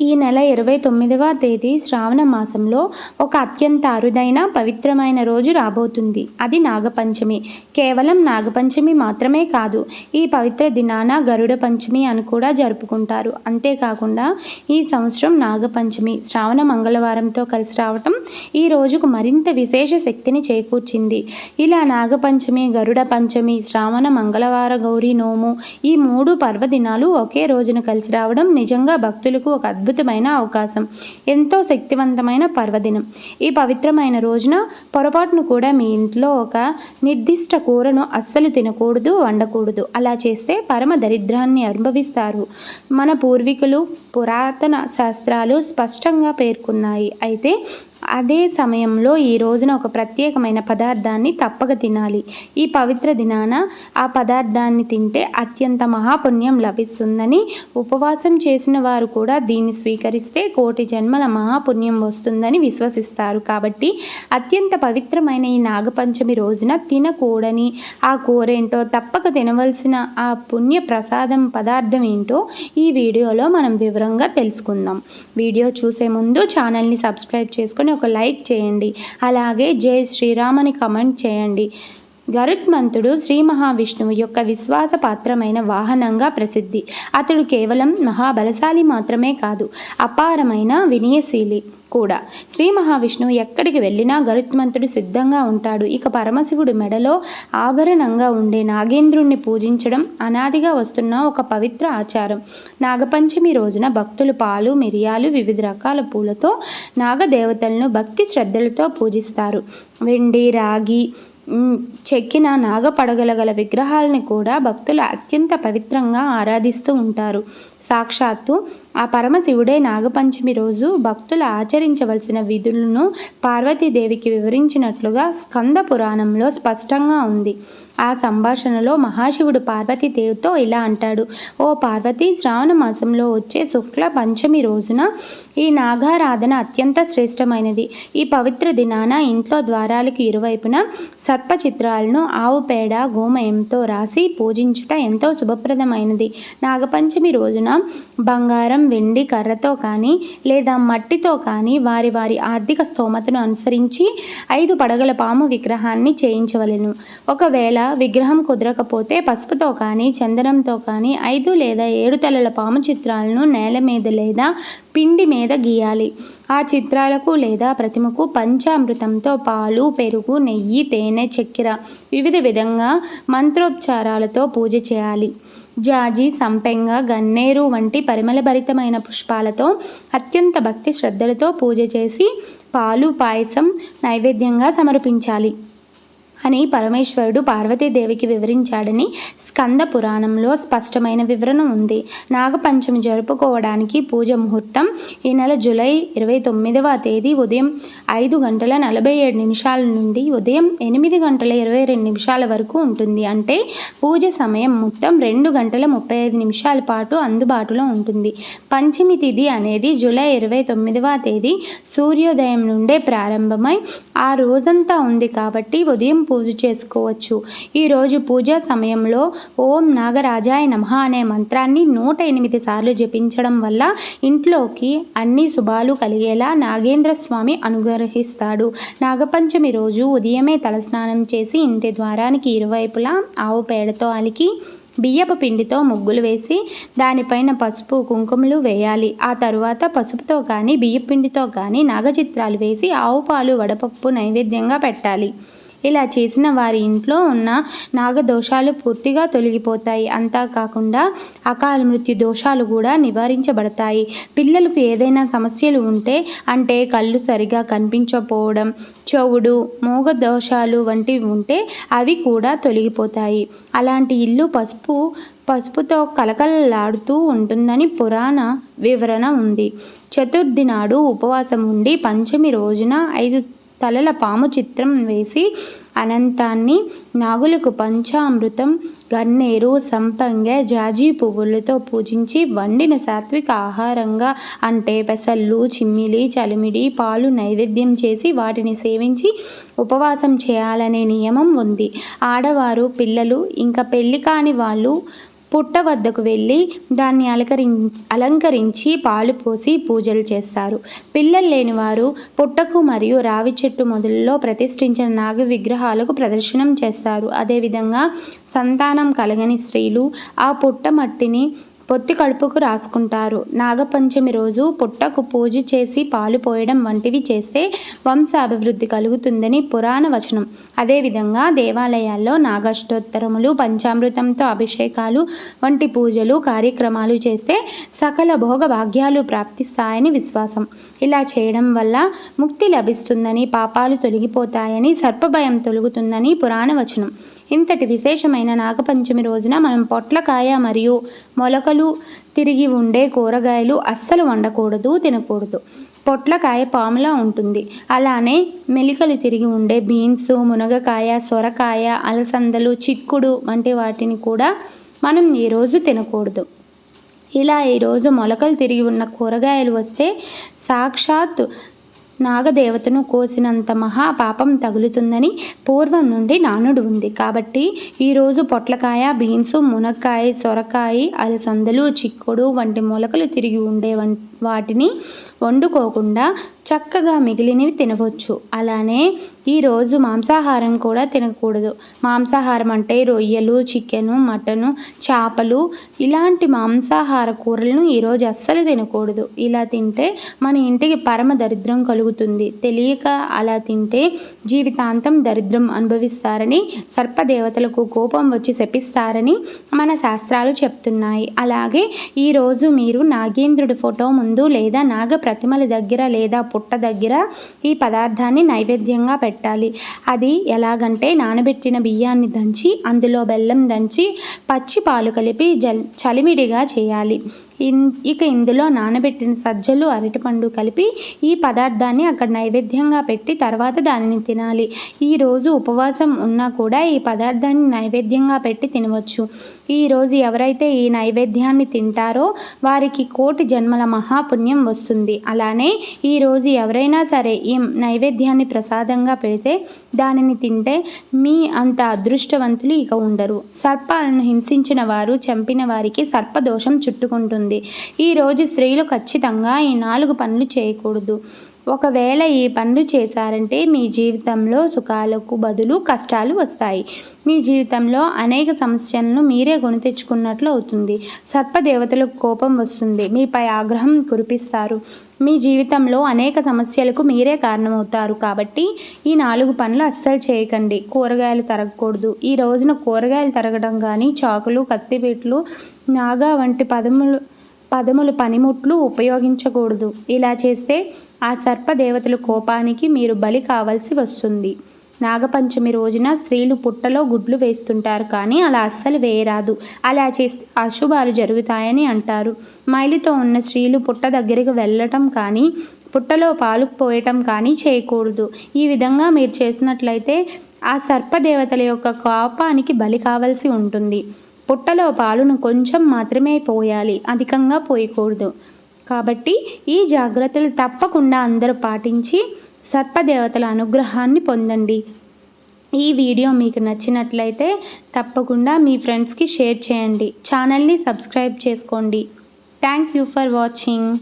ఈ నెల ఇరవై తొమ్మిదవ తేదీ శ్రావణ మాసంలో ఒక అత్యంత అరుదైన పవిత్రమైన రోజు రాబోతుంది. అది నాగపంచమి. కేవలం నాగపంచమి మాత్రమే కాదు ఈ పవిత్ర దినాన గరుడ పంచమి అని కూడా జరుపుకుంటారు. అంతేకాకుండా ఈ సంవత్సరం నాగపంచమి శ్రావణ మంగళవారంతో కలిసి రావటం ఈ రోజుకు మరింత విశేష శక్తిని చేకూర్చింది. ఇలా నాగపంచమి గరుడ పంచమి శ్రావణ మంగళవార గౌరీ నోము ఈ మూడు పర్వదినాలు ఒకే రోజున కలిసి రావడం నిజంగా భక్తులకు ఒక అద్భుతమైన అవకాశం. ఎంతో శక్తివంతమైన పర్వదినం. ఈ పవిత్రమైన రోజున పొరపాటును కూడా మీ ఇంట్లో ఒక నిర్దిష్ట కూరను అస్సలు తినకూడదు వండకూడదు. అలా చేస్తే పరమ దరిద్రాన్ని అనుభవిస్తారు. మన పూర్వీకులు పురాతన శాస్త్రాలు స్పష్టంగా పేర్కొన్నాయి. అయితే అదే సమయంలో ఈ రోజున ఒక ప్రత్యేకమైన పదార్థాన్ని తప్పక తినాలి. ఈ పవిత్ర దినాన ఆ పదార్థాన్ని తింటే అత్యంత మహాపుణ్యం లభిస్తుందని ఉపవాసం చేసిన వారు కూడా దీన్ని స్వీకరిస్తే కోటి జన్మల మహాపుణ్యం వస్తుందని విశ్వసిస్తారు. కాబట్టి అత్యంత పవిత్రమైన ఈ నాగపంచమి రోజున తినకూడని ఆ కూర ఏంటో తప్పక తినవలసిన ఆ పుణ్య ప్రసాదం పదార్థం ఏంటో ఈ వీడియోలో మనం వివరంగా తెలుసుకుందాం. వీడియో చూసే ముందు ఛానల్ని సబ్స్క్రైబ్ చేసుకొని ఒక లైక్ చేయండి. అలాగే జై శ్రీరామ్ అని కమెంట్ చేయండి. గరుత్మంతుడు శ్రీ మహావిష్ణువు యొక్క విశ్వాసపాత్రమైన వాహనంగా ప్రసిద్ధి. అతడు కేవలం మహాబలశాలి మాత్రమే కాదు అపారమైన వినయశీలి కూడా. శ్రీ మహావిష్ణువు ఎక్కడికి వెళ్ళినా గరుత్మంతుడు సిద్ధంగా ఉంటాడు. ఇక పరమశివుడు మెడలో ఆభరణంగా ఉండే నాగేంద్రుణ్ణి పూజించడం అనాదిగా వస్తున్న ఒక పవిత్ర ఆచారం. నాగపంచమి రోజున భక్తులు పాలు మిరియాలు వివిధ రకాల పూలతో నాగదేవతలను భక్తి శ్రద్ధలతో పూజిస్తారు. వెండి రాగి చెక్కిన నాగపడగల గల విగ్రహాలని కూడా భక్తులు అత్యంత పవిత్రంగా ఆరాధిస్తూ ఉంటారు. సాక్షాత్తు ఆ పరమశివుడే నాగపంచమి రోజు భక్తులు ఆచరించవలసిన విధులను పార్వతీదేవికి వివరించినట్లుగా స్కంద పురాణంలో స్పష్టంగా ఉంది. ఆ సంభాషణలో మహాశివుడు పార్వతీదేవితో ఇలా అంటాడు. ఓ పార్వతి శ్రావణ మాసంలో వచ్చే శుక్ల పంచమి రోజున ఈ నాగారాధన అత్యంత శ్రేష్టమైనది. ఈ పవిత్ర దినాన ఇంట్లో ద్వారాలకు ఇరువైపున సర్ప చిత్రాలను ఆవు పేడ గోమయంతో రాసి పూజించుట ఎంతో శుభప్రదమైనది. నాగపంచమి రోజున బంగారం వెండి కర్రతో కానీ లేదా మట్టితో కానీ వారి వారి ఆర్థిక స్తోమతను అనుసరించి ఐదు పడగల పాము విగ్రహాన్ని చేయించవలెను. ఒకవేళ విగ్రహం కుదరకపోతే పసుపుతో కానీ చందనంతో కానీ ఐదు లేదా ఏడు తలల పాము చిత్రాలను నేల మీద లేదా పిండి మీద గీయాలి. ఆ చిత్రాలకు లేదా ప్రతిమకు పంచామృతంతో పాలు పెరుగు నెయ్యి తేనె చక్కెర వివిధ విధంగా మంత్రోపచారాలతో పూజ చేయాలి. జాజి సంపెంగ గన్నేరు వంటి పరిమళభరితమైన పుష్పాలతో అత్యంత భక్తి శ్రద్ధలతో పూజ చేసి పాలు పాయసం నైవేద్యంగా సమర్పించాలి. అని పరమేశ్వరుడు పార్వతీదేవికి వివరించాడని స్కంద పురాణంలో స్పష్టమైన వివరణ ఉంది. నాగపంచమి జరుపుకోవడానికి పూజ ముహూర్తం ఈ నెల జూలై ఇరవై తొమ్మిదవ తేదీ ఉదయం ఐదు గంటల నలభై ఏడు నిమిషాల నుండి ఉదయం ఎనిమిది గంటల ఇరవై రెండు నిమిషాల వరకు ఉంటుంది. అంటే పూజ సమయం మొత్తం రెండు గంటల ముప్పై ఐదు నిమిషాల పాటు అందుబాటులో ఉంటుంది. పంచమి తిథి అనేది జూలై ఇరవై తొమ్మిదవ తేదీ సూర్యోదయం నుండే ప్రారంభమై ఆ రోజంతా ఉంది కాబట్టి ఉదయం పూజ చేసుకోవచ్చు. ఈరోజు పూజా సమయంలో ఓం నాగరాజాయ నమ అనే మంత్రాన్ని నూట ఎనిమిది సార్లు జపించడం వల్ల ఇంట్లోకి అన్ని శుభాలు కలిగేలా నాగేంద్ర స్వామి అనుగ్రహిస్తాడు. నాగపంచమి రోజు ఉదయమే తలస్నానం చేసి ఇంటి ద్వారానికి ఇరువైపులా ఆవు పేడతో అలికి బియ్యపు పిండితో ముగ్గులు వేసి దానిపైన పసుపు కుంకుమలు వేయాలి. ఆ తరువాత పసుపుతో కానీ బియ్యపు పిండితో కానీ నాగచిత్రాలు వేసి ఆవు పాలు వడపప్పు నైవేద్యంగా పెట్టాలి. ఇలా చేసిన వారి ఇంట్లో ఉన్న నాగదోషాలు పూర్తిగా తొలగిపోతాయి. అంతా కాకుండా అకాల మృత్యు దోషాలు కూడా నివారించబడతాయి. పిల్లలకు ఏదైనా సమస్యలు ఉంటే అంటే కళ్ళు సరిగా కనిపించకపోవడం చెవుడు మూగ దోషాలు వంటివి ఉంటే అవి కూడా తొలగిపోతాయి. అలాంటి ఇల్లు పసుపు పసుపుతో కలకలలాడుతూ ఉంటుందని పురాణ వివరణ ఉంది. చతుర్థి నాడు ఉపవాసం ఉండి పంచమి రోజున ఐదు తలల పాము చిత్రం వేసి అనంతాన్ని నాగులకు పంచామృతం గన్నేరు సంపంగ జాజీ పువ్వులతో పూజించి వండిన సాత్విక ఆహారంగా అంటే పెసళ్ళు చిమ్మిలి చలిమిడి పాలు నైవేద్యం చేసి వాటిని సేవించి ఉపవాసం చేయాలనే నియమం ఉంది. ఆడవారు పిల్లలు ఇంకా పెళ్ళి కాని వాళ్ళు పుట్ట వద్దకు వెళ్ళి దాన్ని అలంకరించి అలంకరించి పాలు పోసి పూజలు చేస్తారు. పిల్లలు లేని వారు పుట్టకు మరియు రావి చెట్టు మొదలలో ప్రతిష్ఠించిన నాగ విగ్రహాలకు ప్రదర్శనం చేస్తారు. అదేవిధంగా సంతానం కలగని స్త్రీలు ఆ పుట్ట మట్టిని పొత్తి కడుపుకు రాసుకుంటారు. నాగపంచమి రోజు పుట్టకు పూజ చేసి పాలు పోయడం వంటివి చేస్తే వంశ అభివృద్ధి కలుగుతుందని పురాణ వచనం. అదేవిధంగా దేవాలయాల్లో నాగాష్టోత్తరములు పంచామృతంతో అభిషేకాలు వంటి పూజలు కార్యక్రమాలు చేస్తే సకల భోగ భాగ్యాలు ప్రాప్తిస్తాయని విశ్వాసం. ఇలా చేయడం వల్ల ముక్తి లభిస్తుందని పాపాలు తొలగిపోతాయని సర్పభయం తొలగుతుందని పురాణ వచనం. ఇంతటి విశేషమైన నాగపంచమి రోజున మనం పొట్లకాయ మరియు మొలకలు తిరిగి ఉండే కూరగాయలు అస్సలు వండకూడదు తినకూడదు. పొట్లకాయ పాములా ఉంటుంది. అలానే మెలికలు తిరిగి ఉండే బీన్స్ మునగకాయ సొరకాయ అలసందలు చిక్కుడు వంటి వాటిని కూడా మనం ఈరోజు తినకూడదు. ఇలా ఈరోజు మొలకలు తిరిగి ఉన్న కూరగాయలు వస్తే సాక్షాత్ నాగదేవతను కోసినంత మహా పాపం తగులుతుందని పూర్వం నుండి నానుడు ఉంది. కాబట్టి ఈరోజు పొట్లకాయ బీన్స్ మునక్కాయ సొరకాయ అలసందలు చిక్కుడు వంటి మొలకలు తిరిగి ఉండే వాటిని వండుకోకుండా చక్కగా మిగిలినవి తినవచ్చు. అలానే ఈరోజు మాంసాహారం కూడా తినకూడదు. మాంసాహారం అంటే రొయ్యలు చికెను మటను చేపలు ఇలాంటి మాంసాహార కూరలను ఈరోజు అస్సలు తినకూడదు. ఇలా తింటే మన ఇంటికి పరమ దరిద్రం కలుగుతుంది. తెలియక అలా తింటే జీవితాంతం దరిద్రం అనుభవిస్తారని సర్పదేవతలకు కోపం వచ్చి శపిస్తారని మన శాస్త్రాలు చెప్తున్నాయి. అలాగే ఈరోజు మీరు నాగేంద్రుడి ఫోటో ముందు లేదా నాగ ప్రతిమల దగ్గర లేదా పుట్ట దగ్గర ఈ పదార్థాన్ని నైవేద్యంగా పెట్టాలి. అది ఎలాగంటే నానబెట్టిన బియ్యాన్ని దంచి అందులో బెల్లం దంచి పచ్చి పాలు కలిపి జల్ చలిమిడిగా చేయాలి. ఇక ఇందులో నానబెట్టిన సజ్జలు అరటిపండు కలిపి ఈ పదార్థాన్ని అక్కడ నైవేద్యంగా పెట్టి తర్వాత దానిని తినాలి. ఈరోజు ఉపవాసం ఉన్నా కూడా ఈ పదార్థాన్ని నైవేద్యంగా పెట్టి తినవచ్చు. ఈరోజు ఎవరైతే ఈ నైవేద్యాన్ని తింటారో వారికి కోటి జన్మల మహాపుణ్యం వస్తుంది. అలానే ఈరోజు ఎవరైనా సరే ఈ నైవేద్యాన్ని ప్రసాదంగా పెడితే దానిని తింటే మీ అంత అదృష్టవంతులు ఇక ఉండరు. సర్పాలను హింసించిన వారు చంపిన వారికి సర్పదోషం చుట్టుకుంటుంది. ఈరోజు స్త్రీలు ఖచ్చితంగా ఈ నాలుగు పనులు చేయకూడదు. ఒకవేళ ఈ పనులు చేశారంటే మీ జీవితంలో సుఖాలకు బదులు కష్టాలు వస్తాయి. మీ జీవితంలో అనేక సమస్యలను మీరే కొని తెచ్చుకున్నట్లు అవుతుంది. సర్పదేవతలకు కోపం వస్తుంది. మీపై ఆగ్రహం కురిపిస్తారు. మీ జీవితంలో అనేక సమస్యలకు మీరే కారణమవుతారు. కాబట్టి ఈ నాలుగు పనులు అస్సలు చేయకండి. కూరగాయలు తరగకూడదు. ఈ రోజున కూరగాయలు తరగడం కానీ చాకులు కత్తిపీట్లు నాగా వంటి పదములు పదములు పనిముట్లు ఉపయోగించకూడదు. ఇలా చేస్తే ఆ సర్పదేవతల కోపానికి మీరు బలి కావాల్సి వస్తుంది. నాగపంచమి రోజున స్త్రీలు పుట్టలో గుడ్లు వేస్తుంటారు కానీ అలా అస్సలు వేయరాదు. అలా చేస్తే అశుభాలు జరుగుతాయని అంటారు. మైలుతో ఉన్న స్త్రీలు పుట్ట దగ్గరికి వెళ్ళటం కానీ పుట్టలో పాలు పోయటం కానీ చేయకూడదు. ఈ విధంగా మీరు చేసినట్లయితే ఆ సర్పదేవతల యొక్క కోపానికి బలి కావాల్సి ఉంటుంది. పుట్టలో పాలును కొంచెం మాత్రమే పోయాలి అధికంగా పోయకూడదు. కాబట్టి ఈ జాగ్రత్తలు తప్పకుండా అందరూ పాటించి సర్పదేవతల అనుగ్రహాన్ని పొందండి. ఈ వీడియో మీకు నచ్చినట్లయితే తప్పకుండా మీ ఫ్రెండ్స్కి షేర్ చేయండి. ఛానల్ని సబ్స్క్రైబ్ చేసుకోండి. Thank you for watching.